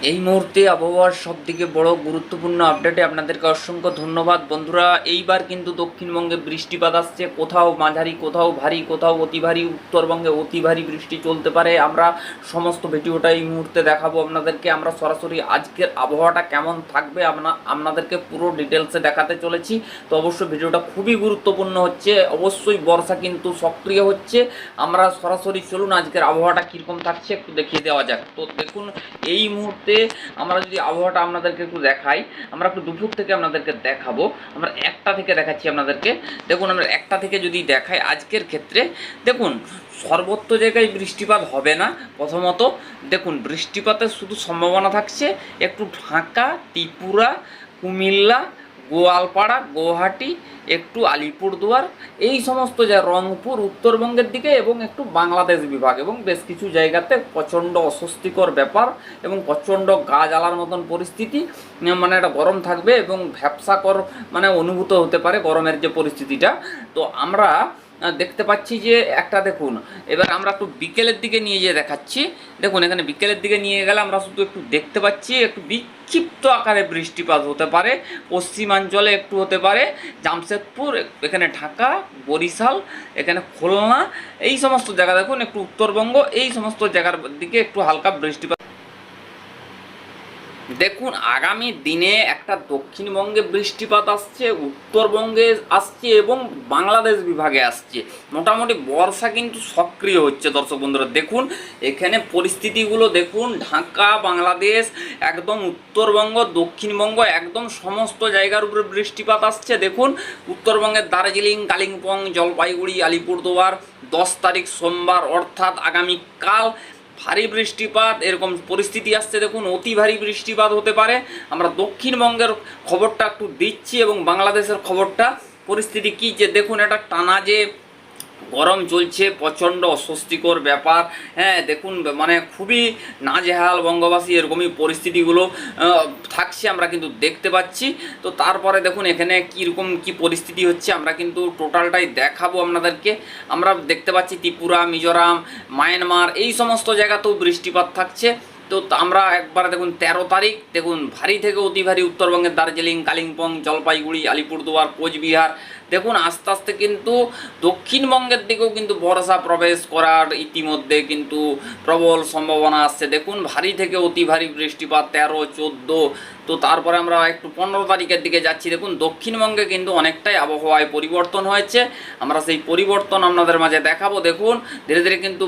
এই মুহূর্তে আবহাওয়ার সব থেকে বড় গুরুত্বপূর্ণ আপডেটে আপনাদেরকে অসংখ্য ধন্যবাদ। বন্ধুরা, এইবার কিন্তু দক্ষিণবঙ্গে বৃষ্টিপাত আসছে। কোথাও মাঝারি, কোথাও ভারী, কোথাও অতি ভারী, উত্তরবঙ্গে অতি ভারী বৃষ্টি চলতে পারে। আমরা সমস্ত ভিডিওটা এই মুহূর্তে দেখাবো আপনাদেরকে। আমরা সরাসরি আজকের আবহাওয়াটা কেমন থাকবে আপনা আপনাদেরকে পুরো ডিটেলসে দেখাতে চলেছি। তো অবশ্যই ভিডিওটা খুবই গুরুত্বপূর্ণ হচ্ছে। অবশ্যই বর্ষা কিন্তু সক্রিয় হচ্ছে। আমরা সরাসরি চলুন আজকের আবহাওয়াটা কীরকম থাকছে একটু দেখিয়ে দেওয়া যাক। তো দেখুন, এই মুহূর্তে আমরা যদি আবহাওয়াটা আপনাদেরকে একটু দেখাই, আমরা একটু দুপুর থেকে আপনাদেরকে দেখাবো। আমরা একটা থেকে দেখাচ্ছি আপনাদেরকে। দেখুন, আমরা একটা থেকে যদি দেখাই আজকের ক্ষেত্রে, দেখুন সর্বত্র জায়গায় বৃষ্টিপাত হবে না। প্রথমত, দেখুন, বৃষ্টিপাতের শুধু সম্ভাবনা থাকছে একটু ঢাকা, ত্রিপুরা, কুমিল্লা গোয়ালপাড়া, গৌহাটি, একটু আলিপুরদুয়ার, এই সমস্ত যা রংপুর, উত্তরবঙ্গের দিকে এবং একটু বাংলাদেশ বিভাগ এবং বেশ কিছু জায়গাতে প্রচণ্ড অস্বস্তিকর ব্যাপার এবং প্রচণ্ড গা জ্বালার মতন পরিস্থিতি মানে একটা গরম থাকবে এবং ভ্যাবসাকর মানে অনুভূত হতে পারে গরমের যে পরিস্থিতিটা। তো আমরা দেখতে পাচ্ছি যে একটা দেখুন, এবার আমরা একটু বিকেলের দিকে নিয়ে যেয়ে দেখাচ্ছি। দেখুন, এখানে বিকেলের দিকে নিয়ে গেলে আমরা শুধু একটু দেখতে পাচ্ছি, একটু বিক্ষিপ্ত আকারে বৃষ্টিপাত হতে পারে, পশ্চিমাঞ্চলে একটু হতে পারে, জামশেদপুর, এখানে ঢাকা, বরিশাল, এখানে খুলনা, এই সমস্ত জায়গা দেখুন, একটু উত্তরবঙ্গ, এই সমস্ত জায়গার দিকে একটু হালকা বৃষ্টিপাত দেখুন, আগামী দিনে একটা দক্ষিণবঙ্গে বৃষ্টিপাত আসছে, উত্তরবঙ্গে আসছে এবং বাংলাদেশ বিভাগে আসছে। মোটামুটি বর্ষা কিন্তু সক্রিয় হচ্ছে দর্শক বন্ধুরা, দেখুন, এখানে পরিস্থিতিগুলো দেখুন, ঢাকা, বাংলাদেশ, একদম উত্তরবঙ্গ, দক্ষিণবঙ্গ, একদম সমস্ত জায়গার উপরে বৃষ্টিপাত আসছে। দেখুন, উত্তরবঙ্গের দার্জিলিং, কালিম্পং, জলপাইগুড়ি, আলিপুরদুয়ার, দশ তারিখ সোমবার, অর্থাৎ আগামীকাল ভারী বৃষ্টিপাত, এরকম পরিস্থিতি আসছে দেখুন, অতি ভারী বৃষ্টিপাত হতে পারে। আমরা দক্ষিণবঙ্গের খবরটা একটু দিচ্ছি এবং বাংলাদেশের খবরটা। পরিস্থিতি কী যে দেখুন এটা টানা যে গরম চলছে, প্রচণ্ড অস্বস্তিকর ব্যাপার। হ্যাঁ দেখুন মানে খুবই নাজেহাল বঙ্গবাসী, এরকমই পরিস্থিতিগুলো থাকছে, আমরা কিন্তু দেখতে পাচ্ছি। তো তারপরে দেখুন, এখানে কীরকম কি পরিস্থিতি হচ্ছে, আমরা কিন্তু টোটালটাই দেখাবো আপনাদেরকে। আমরা দেখতে পাচ্ছি ত্রিপুরা, মিজোরাম, মায়ানমার, এই সমস্ত জায়গাতেও বৃষ্টিপাত থাকছে। তো আমরা একবার দেখুন তেরো তারিখ, দেখুন ভারী থেকে অতি ভারী উত্তরবঙ্গের দার্জিলিং, কালিম্পং, জলপাইগুড়ি, আলিপুরদুয়ার, কোচবিহার। দেখুন আস্তে আস্তে কিন্তু দক্ষিণবঙ্গের দিকেও কিন্তু বর্ষা প্রবেশ করার ইতিমধ্যে কিন্তু প্রবল সম্ভাবনা আসছে। দেখুন ভারী থেকে অতি ভারী বৃষ্টিপাত তেরো, চোদ্দ। তো তারপরে আমরা একটু পনেরো তারিখের দিকে যাচ্ছি। দেখুন দক্ষিণবঙ্গে কিন্তু অনেকটাই আবহাওয়ায় পরিবর্তন হয়েছে। আমরা সেই পরিবর্তন আপনাদের মাঝে দেখাবো। দেখুন ধীরে ধীরে কিন্তু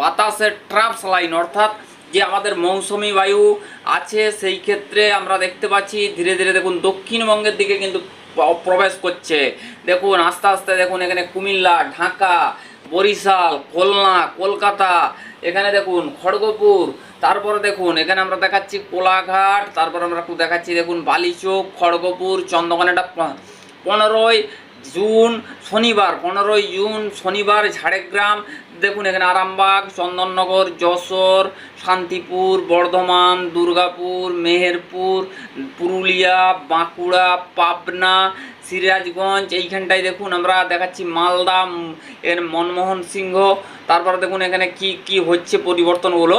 বাতাসের ট্রাপস লাইন অর্থাৎ যে আমাদের মৌসুমি বায়ু আছে, সেই ক্ষেত্রে আমরা দেখতে পাচ্ছি ধীরে ধীরে দেখুন দক্ষিণবঙ্গের দিকে কিন্তু প্রবেশ করছে। দেখুন আস্তে আস্তে দেখুন এখানে কুমিল্লা, ঢাকা, বরিশাল, খুলনা, কলকাতা, এখানে দেখুন খড়গপুর, তারপরে দেখুন এখানে আমরা দেখাচ্ছি কোলাঘাট, তারপর আমরা দেখাচ্ছি দেখুন বালিচোক, খড়গপুর, চন্দ্রকোনা, এটা পনেরোই জুন শনিবার, পনেরোই জুন শনিবার ঝাড়গ্রাম দেখুন, এখানে আরামবাগ, চন্দননগর, যশোর, শান্তিপুর, বর্ধমান, দুর্গাপুর, মেহেরপুর, পুরুলিয়া, বাঁকুড়া, পাবনা, সিরাজগঞ্জ, এইখানটায় দেখুন, আমরা দেখাচ্ছি মালদা এর মনমোহন সিংহ। তারপরে দেখুন, এখানে কি কি হচ্ছে পরিবর্তনগুলো।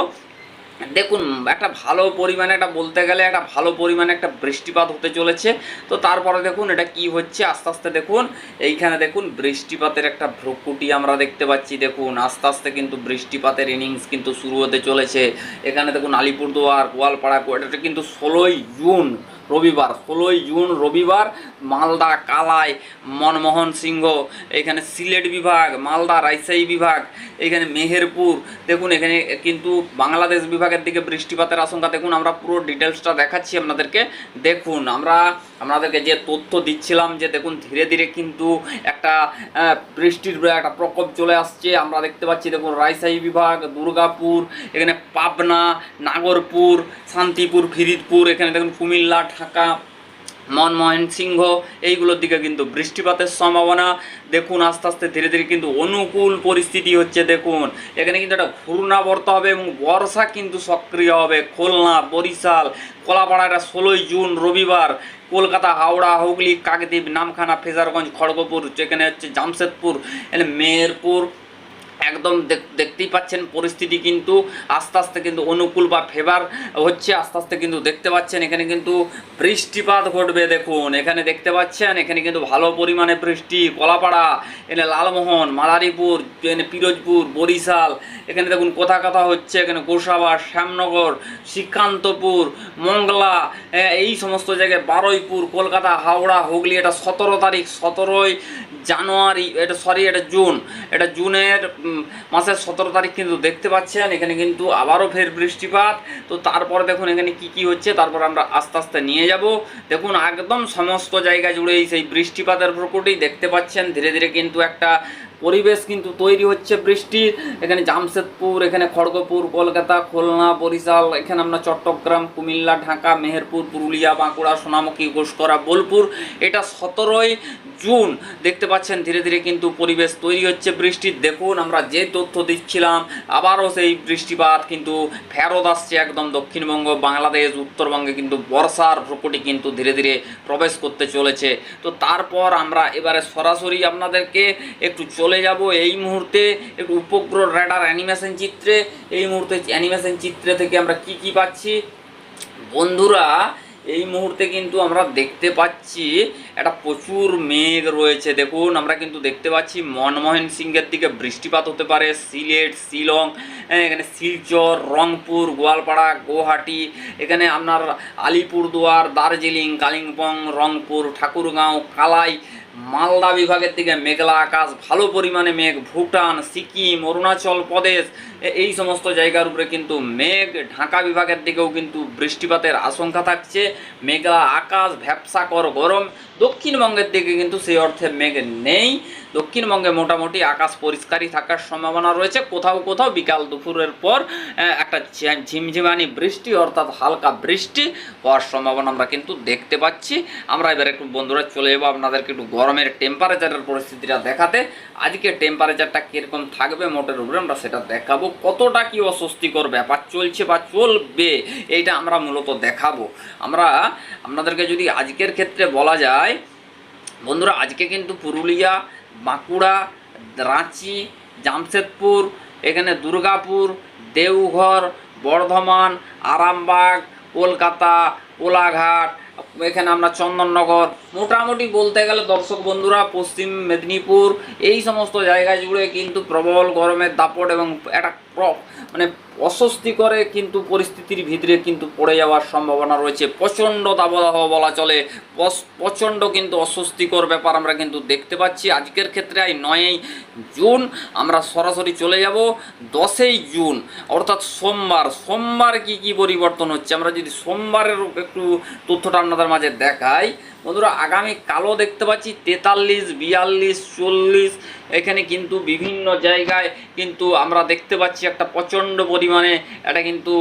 দেখুন, একটা ভালো পরিমাণে, একটা বলতে গেলে একটা ভালো পরিমাণে একটা বৃষ্টিপাত হতে চলেছে। তো তারপরে দেখুন, এটা কি হচ্ছে? আস্তে আস্তে দেখুন, এইখানে দেখুন, বৃষ্টিপাতের একটা ভ্রুকুটি আমরা দেখতে পাচ্ছি। দেখুন, আস্তে আস্তে কিন্তু বৃষ্টিপাতের ইনিংস কিন্তু শুরু হতে চলেছে। এখানে দেখুন, আলিপুরদুয়ার গোয়ালপাড়া, এটা কিন্তু ষোলোই জুন। রবিবার, ষোলোই জুন রবিবার, মালদা, কালাই, মনমোহন সিংহ, এখানে সিলেট বিভাগ, মালদা, রাজশাহী বিভাগ, এখানে মেহেরপুর, দেখুন এখানে কিন্তু বাংলাদেশ বিভাগের দিকে বৃষ্টিপাতের আশঙ্কা, দেখুন আমরা পুরো ডিটেলসটা দেখাচ্ছি আপনাদেরকে, দেখুন আমরা, আপনাদেরকে যে তথ্য দিচ্ছিলাম যে দেখুন ধীরে ধীরে কিন্তু একটা বৃষ্টির একটা প্রকোপ চলে আসছে, আমরা দেখতে পাচ্ছি দেখুন রাজশাহী বিভাগ, দুর্গাপুর, এখানে পাবনা, নাগরপুর, শান্তিপুর, ফিরিদপুর, এখানে দেখুন কুমিল্লা ঢাকা মনমোহন সিংহ, এইগুলোর দিকে কিন্তু বৃষ্টিপাতের সম্ভাবনা। দেখুন, আস্তে আস্তে ধীরে ধীরে কিন্তু অনুকূল পরিস্থিতি হচ্ছে, দেখুন। এখানে কিন্তু একটা ঘূর্ণাবর্ত হবে এবং বর্ষা কিন্তু সক্রিয় হবে। খুলনা, বরিশাল, কলাপাড়া এটা ষোলোই জুন, রবিবার, কলকাতা, হাওড়া, হুগলি, কাকদ্বীপ, নামখানা, ফেজারগঞ্জ, খড়গপুর, যেখানে হচ্ছে জামশেদপুর, এখানে মেহেরপুর একদম দেখ- দেখতেই পাচ্ছেন পরিস্থিতি কিন্তু আস্তে আস্তে কিন্তু অনুকূল বা ফেভার হচ্ছে, আস্তে আস্তে কিন্তু দেখতে পাচ্ছেন, এখানে কিন্তু বৃষ্টিপাত ঘটবে দেখুন, এখানে দেখতে পাচ্ছেন, এখানে কিন্তু ভালো পরিমাণে বৃষ্টি, কলাপাড়া, এখানে লালমোহন, মাদারীপুর, এখানে পিরোজপুর, বরিশাল, এখানে দেখুন কথা কথা হচ্ছে, এখানে গোসাবা শ্যামনগর, শ্রীকান্তপুর, মংলা এই সমস্ত জায়গায় বারুইপুর, কলকাতা, হাওড়া, হুগলি, এটা সতেরো তারিখ, সতেরোই জানুয়ারি, এটা সরি এটা জুন, এটা জুনের মাসের সতেরো তারিখ কিন্তু দেখতে পাচ্ছেন, এখানে কিন্তু আবারও ফের বৃষ্টিপাত। তো তারপরে দেখুন এখানে কি কি হচ্ছে, তারপর আমরা আস্তে আস্তে নিয়ে যাব। দেখুন একদম সমস্ত জায়গা জুড়েই সেই বৃষ্টিপাতের প্রকোটেই দেখতে পাচ্ছেন, ধীরে ধীরে কিন্তু একটা পরিবেশ কিন্তু তৈরি হচ্ছে বৃষ্টির এখানে জামশেদপুর, এখানে খড়গপুর, কলকাতা, খুলনা, বরিশাল, এখানে আমরা চট্টগ্রাম, কুমিল্লা, ঢাকা, মেহেরপুর, পুরুলিয়া, বাঁকুড়া, সোনামুখী, ঘোষকরা, বোলপুর। এটা সতেরোই জুন। দেখতে পাচ্ছেন, ধীরে ধীরে কিন্তু পরিবেশ তৈরি হচ্ছে বৃষ্টির দেখুন, আমরা যে তথ্য দিচ্ছিলাম, আবারও সেই বৃষ্টিপাত কিন্তু ফেরত আসছে একদম দক্ষিণবঙ্গ, বাংলাদেশ, উত্তরবঙ্গে কিন্তু বর্ষার প্রকৃতি কিন্তু ধীরে ধীরে প্রবেশ করতে চলেছে। তো তারপর আমরা এবারে সরাসরি আপনাদেরকে একটু চলে যাব এই মুহূর্তে একটু উপগ্রহ রেডার অ্যানিমেশন চিত্রে। এই মুহূর্তে অ্যানিমেশন চিত্রে থেকে আমরা কি কি পাচ্ছি? বন্ধুরা এই মুহূর্তে কিন্তু আমরা দেখতে পাচ্ছি একটা প্রচুর মেঘ রয়েছে। দেখুন আমরা কিন্তু দেখতে পাচ্ছি মনমোহন সিংয়ের দিকে বৃষ্টিপাত হতে পারে। সিলেট শিলং হ্যাঁ, এখানে শিলচর রংপুর গোয়ালপাড়া গুয়াহাটি এখানে আপনার আলিপুরদুয়ার দার্জিলিং কালিম্পং রংপুর ঠাকুরগাঁও কালাই মালদা বিভাগের দিকে মেঘলা আকাশ, ভালো পরিমাণে মেঘ, ভুটান, সিকিম, অরুণাচল প্রদেশ এই সমস্ত জায়গার উপরে কিন্তু মেঘ, ঢাকা বিভাগের দিকেও কিন্তু বৃষ্টিপাতের আশঙ্কা থাকছে। মেঘলা আকাশ ভ্যাপসাকর গরম। দক্ষিণবঙ্গের দিকে কিন্তু সেই অর্থে মেঘ নেই। দক্ষিণবঙ্গে মোটামুটি আকাশ পরিষ্কারই থাকার সম্ভাবনা রয়েছে। কোথাও কোথাও বিকাল দুপুরের পর একটা ঝিমঝিমানি বৃষ্টি, অর্থাৎ হালকা বৃষ্টি হওয়ার সম্ভাবনা আমরা কিন্তু দেখতে পাচ্ছি। আমরা এবার একটু বন্ধুরা চলে যাব, আপনাদেরকে একটু গরমের টেম্পারেচারের পরিস্থিতিটা দেখাতে আজকে টেম্পারেচারটা কীরকম থাকবে মোটের উপরে আমরা সেটা দেখাবো। কতটা কি অস্বস্তিকর ব্যাপার চলছে বা চলবে এইটা আমরা মূলত দেখাবো। আমরা, আপনাদেরকে যদি আজকের ক্ষেত্রে বলা যায়, বন্ধুরা আজকে কিন্তু পুরুলিয়া, বাঁকুড়া, রাঁচি, জামশেদপুর, এখানে দুর্গাপুর, দেওঘর, বর্ধমান, আরামবাগ, কলকাতা, কোলাঘাট এখানে আমরা চন্দননগর, মোটামুটি বলতে গেলে দর্শক বন্ধুরা পশ্চিম মেদিনীপুর, এই সমস্ত জায়গা জুড়ে কিন্তু প্রবল গরমের দাপট এবং একটা মানে অস্বস্তিকরে কিন্তু পরিস্থিতির ভিতরে কিন্তু পড়ে যাওয়ার সম্ভাবনা রয়েছে। প্রচণ্ড দাবদাহ বলা চলে। প্রচণ্ড কিন্তু অস্বস্তিকর ব্যাপার আমরা কিন্তু দেখতে পাচ্ছি। আজকের ক্ষেত্রে এই নয়ই জুন, আমরা সরাসরি চলে যাব দশই জুন, অর্থাৎ সোমবার। সোমবার কি কি পরিবর্তন হচ্ছে? আমরা যদি সোমবারের একটু তথ্যটা আপনাদের মাঝে দেখাই বন্ধুরা, আগামী কালো দেখতে পাচ্ছি, তেতাল্লিশ, বিয়াল্লিশ, চল্লিশ, এখানে কিন্তু বিভিন্ন জায়গায় কিন্তু আমরা দেখতে পাচ্ছি একটা প্রচণ্ড পরিমাণে এটা কিন্তু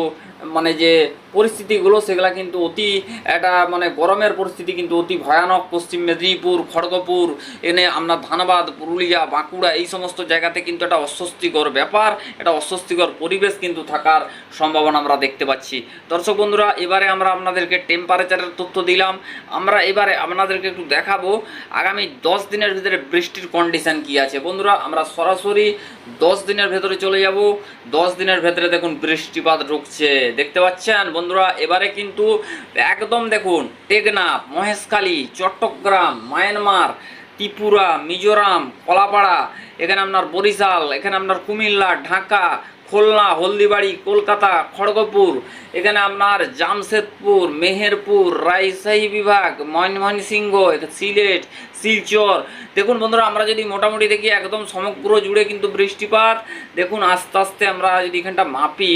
মানে যে পরিস্থিতিগুলো, সেগুলো কিন্তু অতি একটা মানে গরমের পরিস্থিতি কিন্তু অতি ভয়ানক। পশ্চিম মেদিনীপুর, খড়গপুর, এনে আমরা ধানবাদ, পুরুলিয়া, বাঁকুড়া, এই সমস্ত জায়গাতে কিন্তু একটা অস্বস্তিকর ব্যাপার এটা অস্বস্তিকর পরিবেশ কিন্তু থাকার সম্ভাবনা আমরা দেখতে পাচ্ছি। দর্শক বন্ধুরা, এবারে আমরা আপনাদেরকে টেম্পারেচারের তথ্য দিলাম। আমরা এবারে আপনাদেরকে একটু দেখাবো, আগামী দশ দিনের ভিতরে বৃষ্টির কন্ডিশন কি আছে। বন্ধুরা, আমরা সরাসরি দশ দিনের ভেতরে চলে যাব। দশ দিনের ভেতরে দেখুন বৃষ্টিপাত ঢুকছে, দেখতে পাচ্ছেন? বন্ধুরা, এবারে কিন্তু একদম দেখুন, টেকনাফ, মহেশখালী, চট্টগ্রাম, মায়ানমার, ত্রিপুরা, মিজোরাম, কলাপাড়া, এখানে আপনার বরিশাল, এখানে আপনার কুমিল্লা, ঢাকা খুলনা, হলদিবাড়ি, কলকাতা, খড়গপুর, এখানে আপনার জামশেদপুর, মেহেরপুর, রাজশাহী বিভাগ, ময়মনসিংহ সিলেট, শিলচর। দেখুন বন্ধুরা, আমরা যদি মোটামুটি দেখি, একদম সমগ্র জুড়ে কিন্তু বৃষ্টিপাত। দেখুন, আস্তে আস্তে আমরা যদি এখানটা মাপি,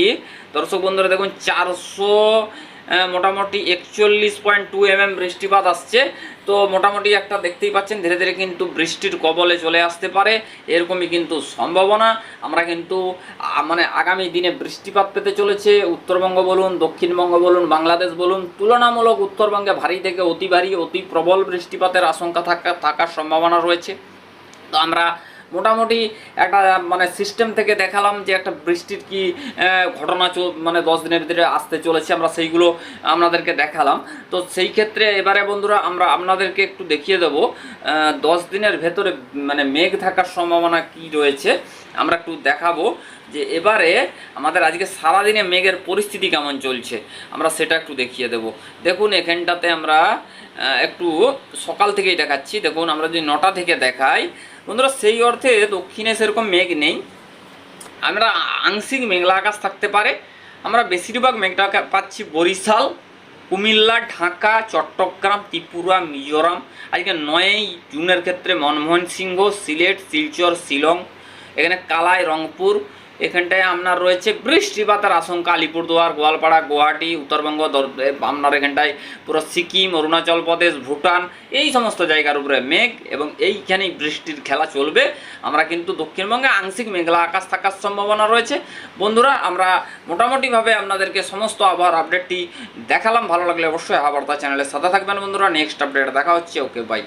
দর্শক বন্ধুরা, দেখুন, চারশো মোটামুটি একচল্লিশ পয়েন্ট টু এম বৃষ্টিপাত আসছে। তো মোটামুটি একটা দেখতেই পাচ্ছেন, ধীরে ধীরে কিন্তু বৃষ্টির কবলে চলে আসতে পারে, এরকমই কিন্তু সম্ভাবনা। আমরা কিন্তু মানে আগামী দিনে বৃষ্টিপাত পেতে চলেছে, উত্তরবঙ্গ বলুন, দক্ষিণবঙ্গ বলুন, বাংলাদেশ বলুন, তুলনামূলক উত্তরবঙ্গে ভারী থেকে অতি ভারী, অতি প্রবল বৃষ্টিপাতের আশঙ্কা থাকা, থাকার সম্ভাবনা রয়েছে। তো আমরা মোটামুটি একটা মানে সিস্টেম থেকে দেখালাম যে একটা বৃষ্টির কি ঘটনা মানে দশ দিনের ভিতরে আসতে চলেছে, আমরা সেইগুলো আপনাদেরকে দেখালাম। তো সেই ক্ষেত্রে এবারে বন্ধুরা আমরা আপনাদেরকে একটু দেখিয়ে দেবো দশ দিনের ভেতরে মানে মেঘ থাকার সম্ভাবনা কি রয়েছে, আমরা একটু দেখাবো যে এবারে আমাদের আজকে সারাদিনে মেঘের পরিস্থিতি কেমন চলছে, আমরা সেটা একটু দেখিয়ে দেব। দেখুন, এখানটাতে আমরা একটু সকাল থেকেই দেখাচ্ছি। দেখুন, আমরা যদি নটা থেকে দেখাই বন্ধুরা, সেই অর্থে দক্ষিণে সেরকম মেঘ নেই। আমরা আংশিক মেঘলা আকাশ থাকতে পারে। আমরা বেশিরভাগ মেঘটা পাচ্ছি বরিশাল, কুমিল্লা, ঢাকা, চট্টগ্রাম, ত্রিপুরা, মিজোরাম। আজকে নয়ই জুনের ক্ষেত্রে মনমোহন সিংহ, সিলেট, শিলচর, শিলং, এখানে কালাই, রংপুর এখানটায় আপনার রয়েছে বৃষ্টিপাতের আশঙ্কা, আলিপুরদুয়ার, গোয়ালপাড়া, গুয়াহাটি, উত্তরবঙ্গ আপনার এখানটায় পুরো সিকিম, অরুণাচল প্রদেশ, ভুটান, এই সমস্ত জায়গার উপরে মেঘ এবং এইখানেই বৃষ্টির খেলা চলবে। আমরা কিন্তু দক্ষিণবঙ্গে আংশিক মেঘলা আকাশ থাকার সম্ভাবনা রয়েছে। বন্ধুরা, আমরা মোটামুটিভাবে আপনাদেরকে সমস্ত আবহাওয়ার আপডেটটি দেখালাম। ভালো লাগলে অবশ্যই আবার তার চ্যানেলের সাথে থাকবেন বন্ধুরা। নেক্সট আপডেট দেখা হচ্ছে। Okay, bye.